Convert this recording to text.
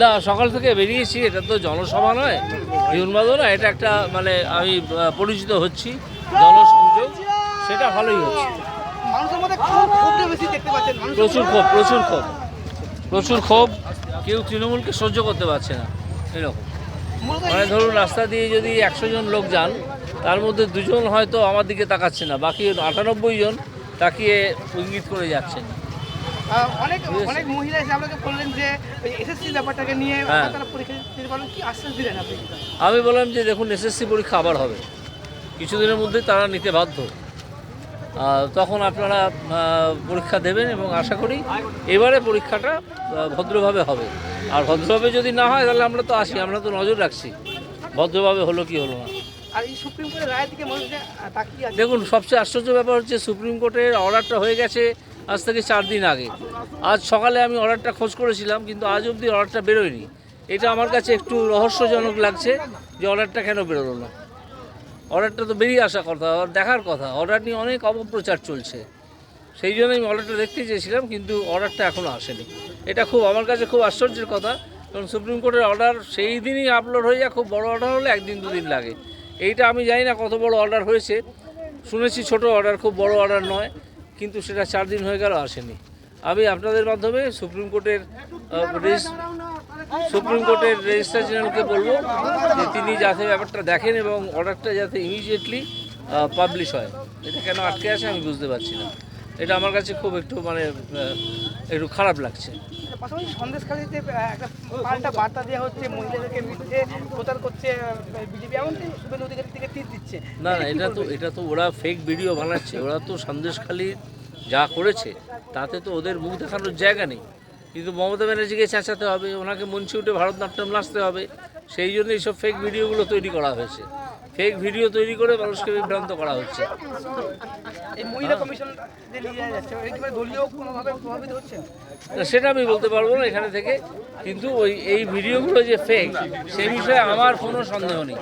না সকাল থেকে বেরিয়েছি এটা তো জনসভা নয় এই উন্মাদনা এটা একটা মানে আমি পরিচিত হচ্ছি জনসংযোগ সেটা ভালোই হচ্ছে। মানুষের মধ্যে খুব ক্ষোভটা বেশি দেখতে পাচ্ছেন মানুষের প্রচুর ক্ষোভ প্রচুর ক্ষোভ প্রচুর ক্ষোভ কেউ তৃণমূলকে সহ্য করতে পারছে না এরকম। মানে ধরুন রাস্তা দিয়ে যদি একশো জন লোক যান তার মধ্যে দুজন হয়তো আমার দিকে তাকাচ্ছে না বাকি আটানব্বই জন তাকিয়ে ইঙ্গিত করে যাচ্ছেন অনেক অনেক মহিলা এসে আপনাকে বললেন যে এসএসসি ব্যাপারটাকে নিয়ে হ্যাঁ। তারা পরীক্ষা দিতে পারেন কি আশ্বাস দিলেন আপনি? আমি বললাম যে দেখুন এসএসসি পরীক্ষা আবার হবে। কিছুদিনের মধ্যে তারা নিতে বাধ্য। তখন আপনারা পরীক্ষা দেবেন এবং আশা করি এবারে পরীক্ষাটা ভদ্রভাবে হবে। আর ভদ্রভাবে যদি না হয় তাহলে আমরা তো আসি আমরা তো নজর রাখছি। ভদ্রভাবে হলো কি হলো না। দেখুন সবচেয়ে আশ্চর্য ব্যাপার হচ্ছে সুপ্রিম কোর্টের অর্ডারটা হয়ে গেছে আজ থেকে চার দিন আগে। আজ সকালে আমি অর্ডারটা খোঁজ করেছিলাম, কিন্তু আজ অবধি অর্ডারটা বেরোয়নি। এটা আমার কাছে একটু রহস্যজনক লাগছে যে অর্ডারটা কেন বেরোলো না। অর্ডারটা তো বেরিয়ে আসা কথা দেখার কথা। অর্ডার নিয়ে অনেক অপপ্রচার চলছে। সেই জন্য আমি অর্ডারটা দেখতে চেয়েছিলাম, কিন্তু অর্ডারটা এখনও আসেনি। এটা খুব, আমার কাছে খুব আশ্চর্যের কথা, কারণ সুপ্রিম কোর্টের অর্ডার সেই দিনই আপলোড হয়ে যায়, খুব বড় অর্ডার হলে একদিন দুদিন লাগে। এইটা আমি জানি না কত বড় অর্ডার হয়েছে। শুনেছি ছোট অর্ডার, খুব বড় অর্ডার নয়। কিন্তু সেটা চার দিন হয়ে গেল আসেনি। আমি আপনাদের মাধ্যমে সুপ্রিম কোর্টের সুপ্রিম কোর্টের রেজিস্ট্রার জেনারেলকে বলব যে তিনি যাতে ব্যাপারটা দেখেন এবং অর্ডারটা যাতে ইমিডিয়েটলি পাবলিশ হয়। এটা কেন আটকে আছে আমি বুঝতে পারছি না। এটা আমার কাছে খুব একটু মানে একটু খারাপ লাগছে। পাশাপাশি সন্দেশখালীতে একটা পাল্টা বার্তা দেওয়া হচ্ছে মহিলাদেরকে মিথ্যে প্রচার করছে বিজেপি এমনকি শুভেন্দু থেকে তীর দিচ্ছে। না না এটা তো এটা তো ওরা ফেক ভিডিও বানাচ্ছে ওরা তো সন্দেশখালী যা করেছে তাতে তো ওদের মুখ দেখানোর জায়গা নেই। কিন্তু মমতা ব্যানার্জিকে চেঁচাতে হবে ওনাকে মঞ্চে উঠে ভারতনাট্যম নাচতে হবে সেই জন্য এইসব ফেক ভিডিওগুলো তৈরি করা হয়েছে। ফেক ভিডিও তৈরি করে মানুষকে বিভ্রান্ত করা হচ্ছে। সেটা আমি বলতে পারব না এখানে থেকে কিন্তু ওই এই ভিডিওগুলো যে ফেক সেই বিষয়ে আমার কোনো সন্দেহ নেই।